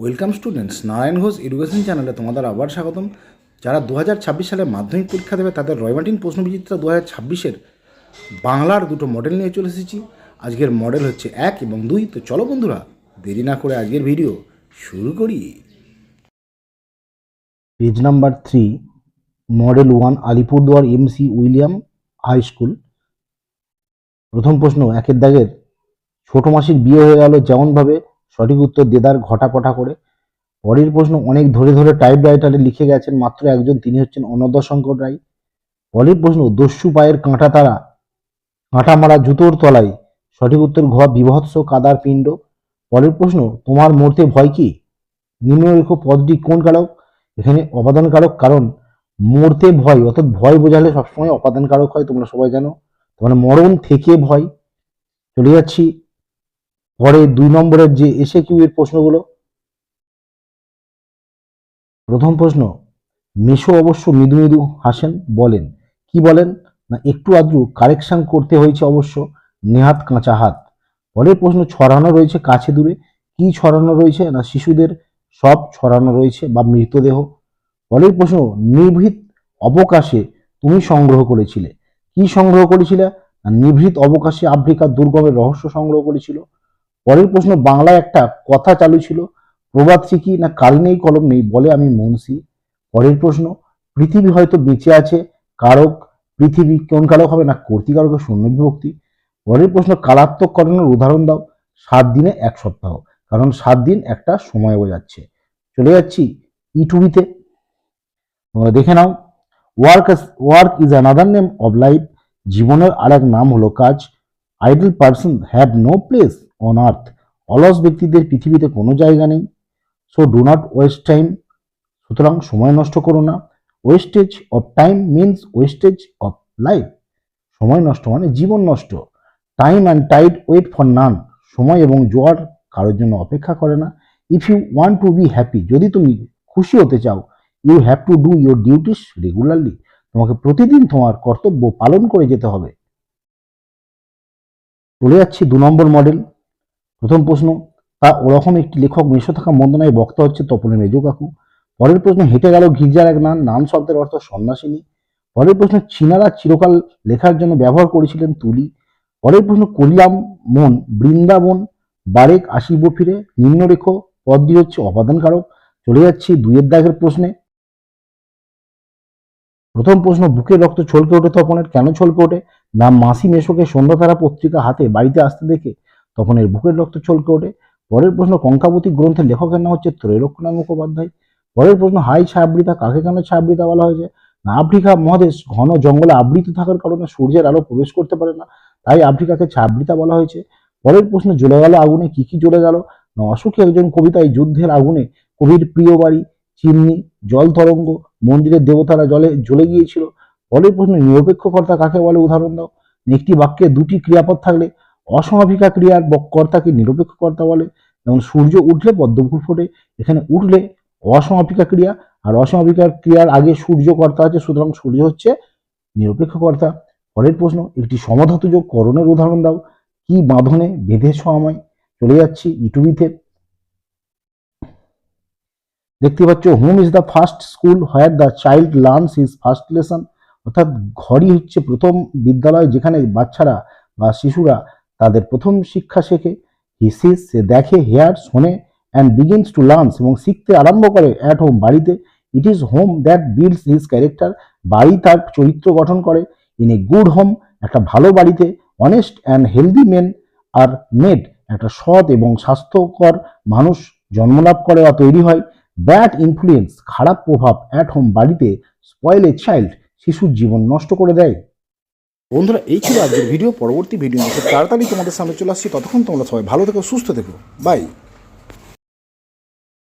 Welcome students, Narayan Ghosh education চ্যানেলে তোমাদের আবার স্বাগতম। যারা দু হাজার ছাব্বিশ সালে মাধ্যমিক পরীক্ষা দেবে, তাদের রয়মার্টিন প্রশ্নবিচিত্রা দু হাজার ছাব্বিশের বাংলার দুটো মডেল নিয়ে চলে এসেছি। আজকের মডেল হচ্ছে এক এবং দুই। তো চলো বন্ধুরা, দেরি না করে আজকের ভিডিও শুরু করি। Page number three model one Alipurduar MC William high school. প্রথম প্রশ্ন, একের দাগের ছোট মাসির বিয়ে হয়ে গেল যেমনভাবে সঠিক উত্তর দেদার ঘটা কটা করে। পরের প্রশ্ন, অনেক ধরে ধরে টাইপ রাইটারে লিখে গেছেন, মাত্র একজন, তিনি হচ্ছেন অনন্ত শঙ্কর রায়। পরের প্রশ্ন, দস্যু পায়ের কাঁটা তারা, কাঁটা মারা জুতোর তলায়, সঠিক উত্তর ঘ, বিভৎস কাদার পিণ্ড। পরের প্রশ্ন, তোমার মরতে ভয় কি? নিম্নরেখ পদটি কোন কারক? এখানে অপাদান কারক, কারণ মরতে ভয়, অর্থাৎ ভয় বোঝালে সবসময় অপাদান কারক হয়, তোমরা সবাই জানো। মানে মরণ থেকে ভয়। চলে যাচ্ছি পরে দুই নম্বরের যে এসে কিউ এর প্রশ্নগুলো। প্রথম প্রশ্ন মেশো অবশ্য মৃদু মৃদু হাসেন, বলেন, কি বলেন? না, একটু আদ্রু কারেকশন করতে হয়েছে অবশ্য, নেহাত কাঁচা হাত। পরের প্রশ্ন, ছড়ানো রয়েছে কাছে দূরে, কি ছড়ানো রয়েছে? না, শিশুদের সব ছড়ানো রয়েছে বা মৃতদেহ? পরের প্রশ্ন, নিভৃত অবকাশে তুমি সংগ্রহ করেছিলে, কি সংগ্রহ করেছিলে? নিভৃত অবকাশে আফ্রিকার দুর্গমের রহস্য সংগ্রহ করেছিল? পরের প্রশ্ন, বাংলায় একটা কথা চালু ছিল প্রবাদ শিখি না কাল নেই কলম নেই বলে আমি মুন্সি? পরের প্রশ্ন, পৃথিবী হয়তো বেঁচে আছে, কারক পৃথিবী কোন কারক হবে না কর্তিকারকের শূন্য বিভক্তি? পরের প্রশ্ন, কালাত্মক করণের উদাহরণ দাও, সাত দিনে এক সপ্তাহ, কারণ সাত দিন একটা সময় বোঝাচ্ছে চলে যাচ্ছি ইটুবিতে তোমরা দেখে নাও work work is another name of life জীবনের আর এক নাম হলো কাজ। Idle person have no place on earth অলস ব্যক্তিদের পৃথিবীতে কোনো জায়গা নেই। So do not waste time সুতরাং সময় নষ্ট করো না। Wastage of time means wastage of life সময় নষ্ট মানে জীবন নষ্ট। Time and tide wait for none সময় এবং জোয়ার কারোর জন্য অপেক্ষা করে না। If you want to be happy যদি তুমি খুশি হতে চাও you have to do your duties regularly তোমাকে প্রতিদিন তোমার কর্তব্য পালন করে যেতে হবে। চলে যাচ্ছি দু নম্বর মডেল প্রথম প্রশ্ন তা ওরকম একটি লেখক মেশো থাকা মন্দনায় বক্তা হচ্ছে তপনের মেজো কাকু। পরের প্রশ্ন, হেঁটে গেল গির্জার এক নান, নাম শব্দের অর্থ সন্ন্যাসিনী। পরের প্রশ্ন, চীনারা চিরকাল লেখার জন্য ব্যবহার করেছিলেন তুলি। পরের প্রশ্ন, করিলাম মন, বৃন্দাবন, বারেক আসিব ফিরে, নিম্নরেখ, পদটি হচ্ছে অপাদানকারক চলে যাচ্ছি দুইয়ের দাগের প্রশ্নে। প্রথম প্রশ্ন বুকের রক্ত ছলকে ওঠে তপনের কেন ছলকে ওঠে? না মাসি মেশোকে সন্ধ্যাতারা পত্রিকা হাতে বাড়িতে আসতে দেখে তপনের বুকের রক্ত ছলকে ওঠে? পরের প্রশ্ন, কঙ্কাবতী গ্রন্থের লেখকের নাম হচ্ছে ত্রৈলোক্যনাথ মুখোপাধ্যায়। পরের প্রশ্ন, হাই ছায়াবৃতা কাকে কেন ছায়াবৃতা বলা হয়েছে? না আফ্রিকা মহাদেশ ঘন জঙ্গলে আবৃত থাকার কারণে সূর্যের আলো প্রবেশ করতে পারে না, তাই আফ্রিকাকে ছায়াবৃতা বলা হয়েছে। পরের প্রশ্ন জ্বলে গেল আগুনে কি কি জ্বলে গেল? না অসুখী একজন কবিতায় যুদ্ধের আগুনে কবির প্রিয় বাড়ি চিমনি জল তরঙ্গ, মন্দিরের দেবতারা জলে জ্বলে গিয়েছিল। পরের প্রশ্ন নিরপেক্ষকর্তা কাকে বলে? উদাহরণ দাও। একটি বাক্যে দুটি ক্রিয়াপদ থাকলে অসমাপিকা ক্রিয়ার কর্তাকে নিরপেক্ষ কর্তা বলে। যেমন, সূর্য উঠলে পদ্মফুল ফোটে, এখানে উঠলে অসমাপিকা ক্রিয়া, আর অসমাপিকা ক্রিয়ার আগে সূর্য কর্তা আছে, সুতরাং সূর্য হচ্ছে নিরপেক্ষ কর্তা। পরের প্রশ্ন, একটি সমধাতুযোগ করণের উদাহরণ দাও। কি বাঁধনে বেঁধেছ আমায়? চলে যাচ্ছি ইটুবিতে। দেখতে পাচ্ছ home is the first school where the child learns his first lesson অর্থাৎ ঘরই হচ্ছে প্রথম বিদ্যালয় যেখানে বাচ্চারা বা শিশুরা তাদের প্রথম শিক্ষা শেখে। হি সিস সে দেখে হেয়ার শোনে অ্যান্ড বিগিনস টু লার্নস এবং শিখতে আরম্ভ করে অ্যাট হোম বাড়িতে। It is home that builds his character বাড়ি তার চরিত্র গঠন করে। ইন এ গুড হোম একটা ভালো বাড়িতে honest and healthy men are made একটা সৎ এবং স্বাস্থ্যকর মানুষ জন্মলাভ করে বা তৈরি হয়। ব্যাড ইনফ্লুয়েন্স, খারাপ প্রভাব অ্যাট হোম বাড়িতে স্পয়েল এ চাইল্ড শিশুর জীবন নষ্ট করে দেয়। বন্ধুরা, এই ছিল আজকের ভিডিও পরবর্তী ভিডিও তাড়াতাড়ি তোমাদের সামনে চলে আসছি। ততক্ষণ তোমরা সবাই ভালো থেকো, সুস্থ থেকো। বাই